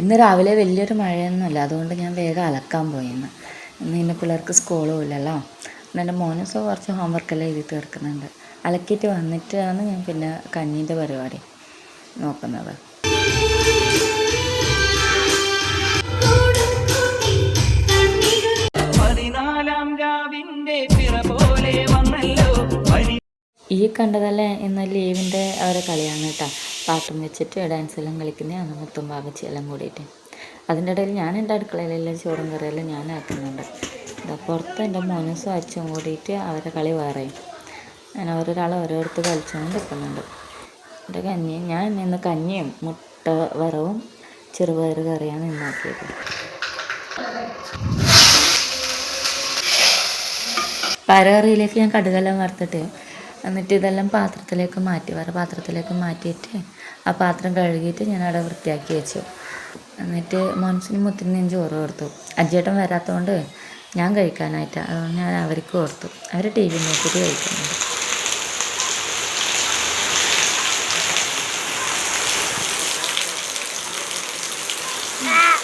ഇന്ന് രാവിലെ വലിയൊരു മഴയൊന്നുമില്ല. അതുകൊണ്ട് ഞാൻ വേഗം അലക്കാൻ പോയി ഇന്ന് ഇന്ന് പിള്ളേർക്ക് സ്കൂളും ഇല്ലല്ലോ. എന്റെ മോനസോ കുറച്ച് ഹോംവർക്കെല്ലാം എഴുതി തീർക്കുന്നുണ്ട്. അലക്കിയിട്ട് വന്നിട്ടാണ് ഞാൻ പിന്നെ കഞ്ഞീന്റെ പരിപാടി നോക്കുന്നത്. ഈ കണ്ടതല്ലേ ഇന്ന് ലീവിന്റെ അവരെ കളിയാണ് കേട്ടോ. പാട്ടും വെച്ചിട്ട് ഡാൻസ് എല്ലാം കളിക്കുന്നതാണ് മുത്തും ബാബച്ചി എല്ലാം കൂടിയിട്ട്. അതിന്റെ ഇടയിൽ ഞാൻ എന്റെ അടുക്കളയിലെല്ലാം ചോറും കറിയെല്ലാം ഞാൻ ആക്കുന്നുണ്ട്. പുറത്ത് എന്റെ മോനസും അച്ഛനും കൂടിയിട്ട് അവരെ കളി വേറെയും ഞാൻ ഓരോരാൾ ഓരോരുത്തർ കളിച്ചുകൊണ്ട് നിൽക്കുന്നുണ്ട് എന്റെ കഞ്ഞി ഞാൻ ഇന്ന് കഞ്ഞിയും മുട്ട വറവും ചെറുപയർ കറിയാണ് ഇന്നാക്കിയത് പയറുകറിയിലേക്ക് ഞാൻ കടുകെല്ലാം വറുത്തിട്ട് എന്നിട്ട് ഇതെല്ലാം പാത്രത്തിലേക്ക് മാറ്റി വേറെ പാത്രത്തിലേക്ക് മാറ്റിയിട്ട് ആ പാത്രം കഴുകിയിട്ട് ഞാൻ അവിടെ വൃത്തിയാക്കി വെച്ചു. എന്നിട്ട് മനസ്സിന് മുത്തിന് ഞാൻ ചോറ് കൊടുത്തു. അജ്ജേട്ടൻ വരാത്തതുകൊണ്ട് ഞാൻ കഴിക്കാനായിട്ട് അതുകൊണ്ട് ഞാൻ അവർക്ക് കൊടുത്തു. അവർ ടി വി നോക്കിയിട്ട് കഴിക്കുന്നുണ്ട്. Yeah.